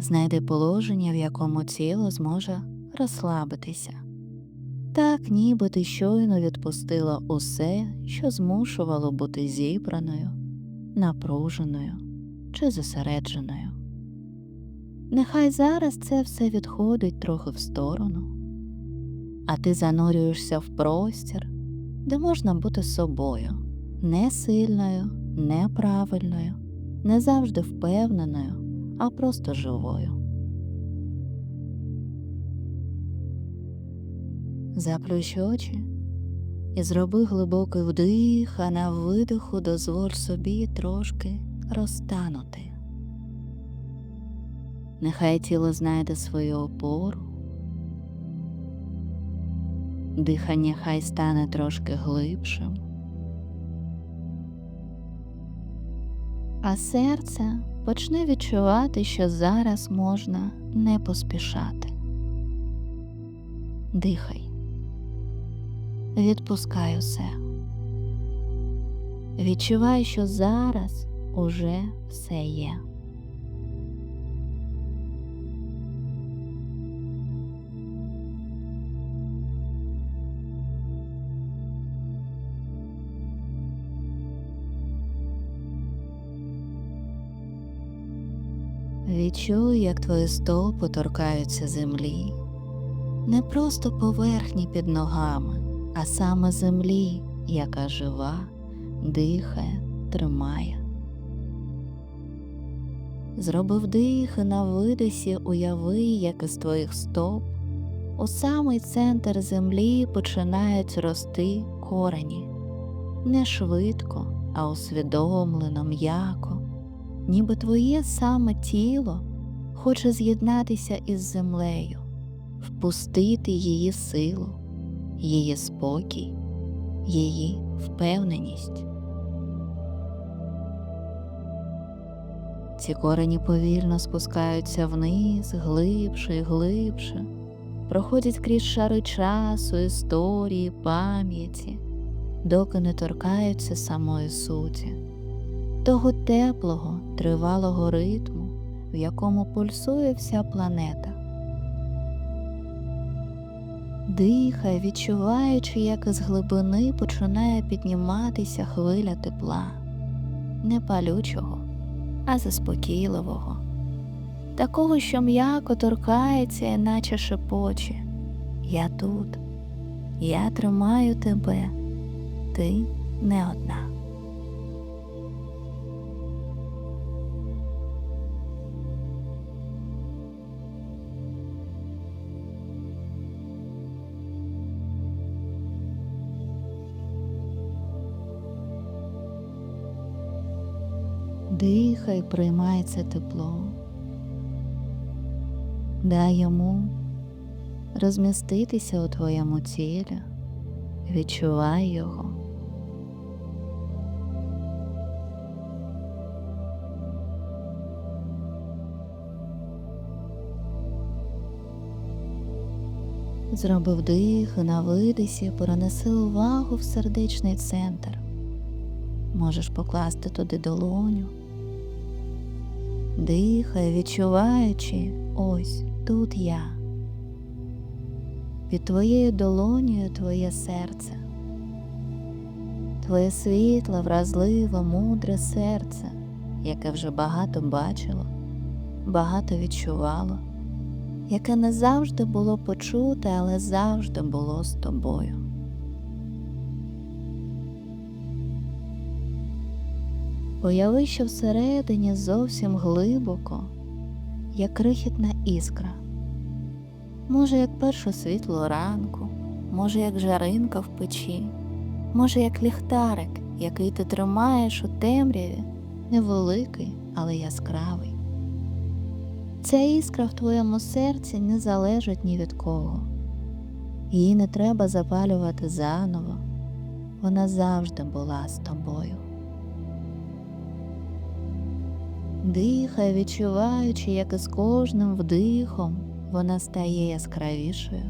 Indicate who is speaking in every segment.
Speaker 1: Знайди положення, в якому тіло зможе розслабитися. Так, ніби ти щойно відпустила усе, що змушувало бути зібраною, напруженою чи зосередженою. Нехай зараз це все відходить трохи в сторону, а ти занурюєшся в простір, де можна бути собою, не сильною, не правильною, не завжди впевненою, а просто живою. Заплющ очі і зроби глибокий вдих, а на видиху дозволь собі трошки розтанути. Нехай тіло знайде свою опору, дихання хай стане трошки глибшим, а серце почне відчувати, що зараз можна не поспішати. Дихай. Відпускай усе. Відчувай, що зараз уже все є. Відчуй, як твої стопи торкаються землі, не просто поверхні під ногами, а саме землі, яка жива, дихає, тримає. Зроби вдих і на видисі уяви, як із твоїх стоп у самий центр землі починають рости корені, не швидко, а усвідомлено, м'яко, ніби твоє саме тіло хоче з'єднатися із землею, впустити її силу її спокій, її впевненість. Ці корені повільно спускаються вниз, глибше і глибше, проходять крізь шари часу, історії, пам'яті, доки не торкаються самої суті, того теплого, тривалого ритму, в якому пульсує вся планета. Дихай, відчуваючи, як із глибини починає підніматися хвиля тепла, не палючого, а заспокійливого, такого, що м'яко торкається, наче шепоче. Я тут, я тримаю тебе, ти не одна. Дихай, приймай це тепло, дай йому розміститися у твоєму тілі, відчувай його. Зроби вдих на видисі, перенеси увагу в сердечний центр. Можеш покласти туди долоню. Дихай, відчуваючи, ось тут я. Під твоєю долонею твоє серце, твоє світле, вразливе, мудре серце, яке вже багато бачило, багато відчувало, яке не завжди було почуте, але завжди було з тобою. Уяви, що всередині зовсім глибоко, як крихітна іскра, може, як перше світло ранку, може, як жаринка в печі, може, як ліхтарик, який ти тримаєш у темряві, невеликий, але яскравий. Ця іскра в твоєму серці не залежить ні від кого. Її не треба запалювати заново, вона завжди була з тобою. Дихай, відчуваючи, як із кожним вдихом вона стає яскравішою.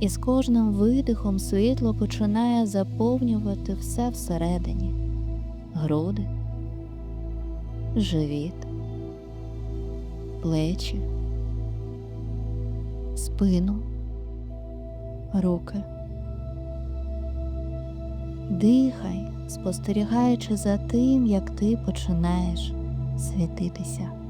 Speaker 1: І з кожним видихом світло починає заповнювати все всередині груди, живіт, плечі, спину, руки. Дихай, спостерігаючи за тим, як ти починаєш світитися.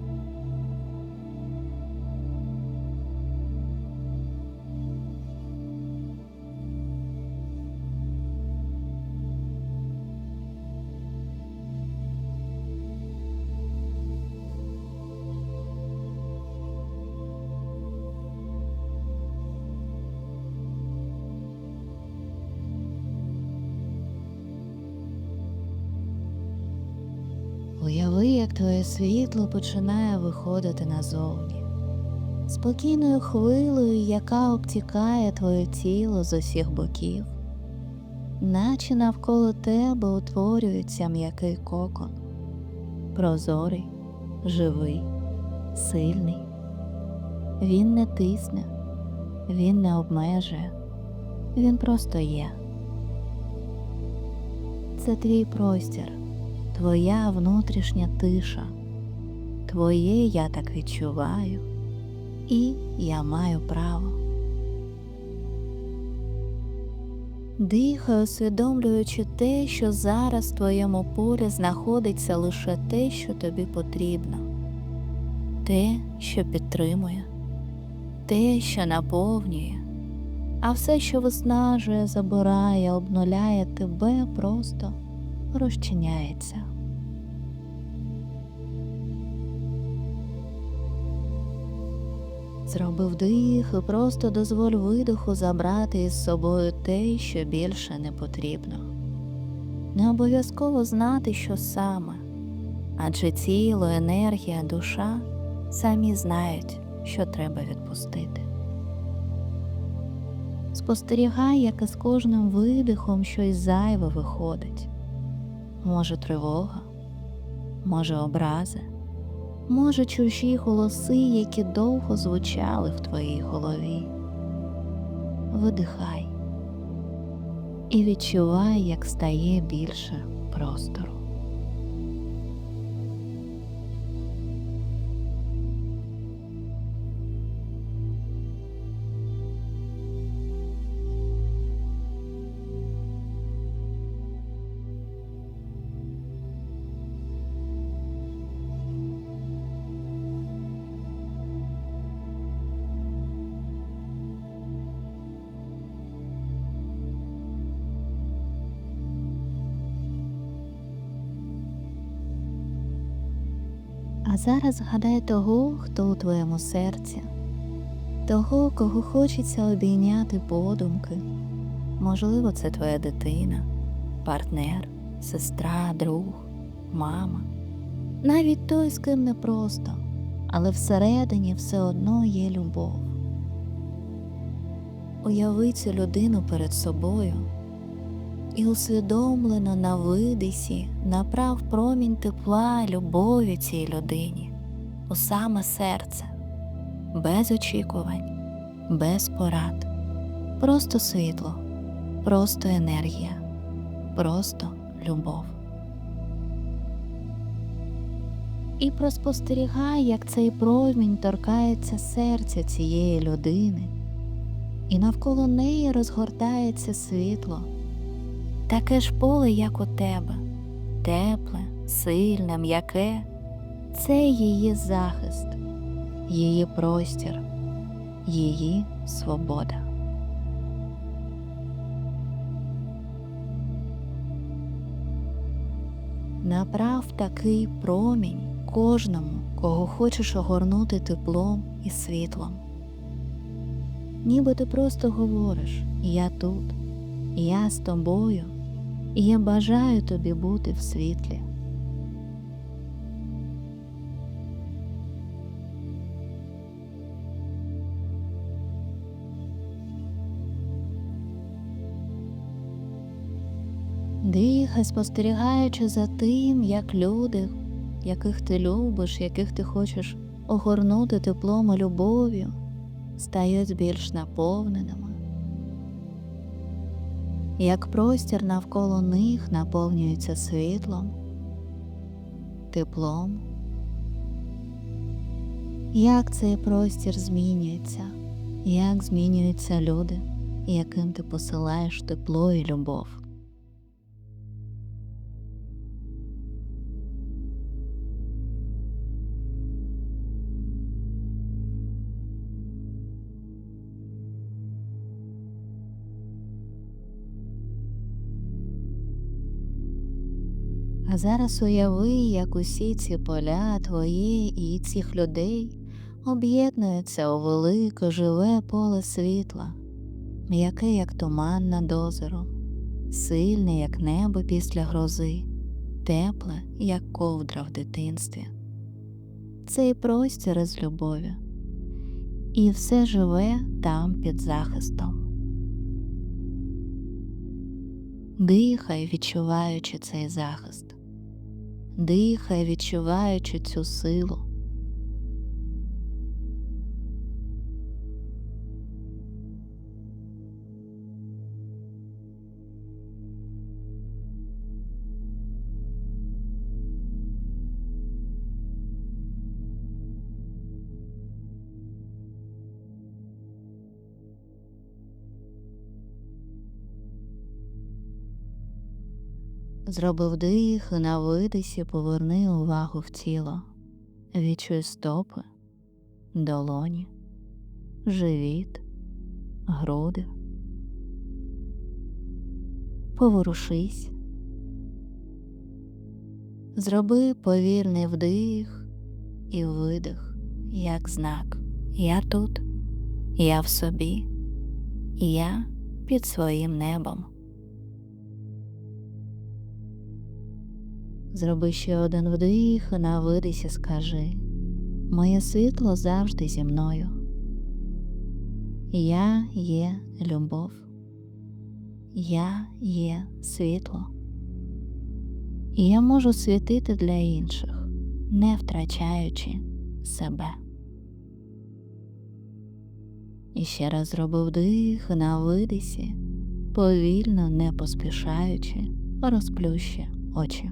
Speaker 1: Твоє світло починає виходити назовні, спокійною хвилею, яка обтікає твоє тіло з усіх боків, наче навколо тебе утворюється м'який кокон, прозорий, живий, сильний. Він не тисне, він не обмежує, він просто є. Це твій простір твоя внутрішня тиша, твоє я так відчуваю, і я маю право. Дихай, усвідомлюючи те, що зараз в твоєму полі знаходиться лише те, що тобі потрібно, те, що підтримує, те, що наповнює, а все, що виснажує, забирає, обнуляє тебе просто розчиняється. Зроби вдих і просто дозволь видиху забрати із собою те, що більше не потрібно. Не обов'язково знати, що саме, адже тіло, енергія, душа самі знають, що треба відпустити. Спостерігай, як із кожним видихом щось зайве виходить може тривога, може образи, може чужі голоси, які довго звучали в твоїй голові. Видихай і відчувай, як стає більше простору. А зараз згадай того, хто у твоєму серці, того, кого хочеться обійняти подумки. Можливо, це твоя дитина, партнер, сестра, друг, мама, навіть той, з ким непросто, але всередині все одно є любов. Уяви цю людину перед собою і усвідомлено на видисі направ промінь тепла любові цій людині у саме серце, без очікувань, без порад, просто світло, просто енергія, просто любов. І проспостерігай, як цей промінь торкається серця цієї людини, і навколо неї розгортається світло таке ж поле, як у тебе, тепле, сильне, м'яке, це її захист, її простір, її свобода. Направ такий промінь кожному, кого хочеш огорнути теплом і світлом. Ніби ти просто говориш Я тут, я з тобою і я бажаю тобі бути в світлі. Дихай, спостерігаючи за тим, як люди, яких ти любиш, яких ти хочеш огорнути теплом і любов'ю, стають більш наповненими як простір навколо них наповнюється світлом, теплом як цей простір змінюється, як змінюються люди, яким ти посилаєш тепло і любов. Зараз уяви, як усі ці поля твої і цих людей об'єднуються у велике живе поле світла, м'яке, як туман над озером, сильне, як небо після грози, тепле, як ковдра в дитинстві. Цей простір із любові, і все живе там під захистом. Дихай, відчуваючи цей захист, дихай, відчуваючи цю силу. Зроби вдих і на видисі поверни увагу в тіло. Відчуй стопи, долоні, живіт, груди. Поворушись. Зроби повільний вдих і видих, як знак. Я тут, я в собі, я під своїм небом. Зроби ще один вдих і на видисі скажи Моє світло завжди зі мною. Я є любов. Я є світло. І я можу світити для інших, не втрачаючи себе. І ще раз зроби вдих на видисі, повільно не поспішаючи, розплющи очі.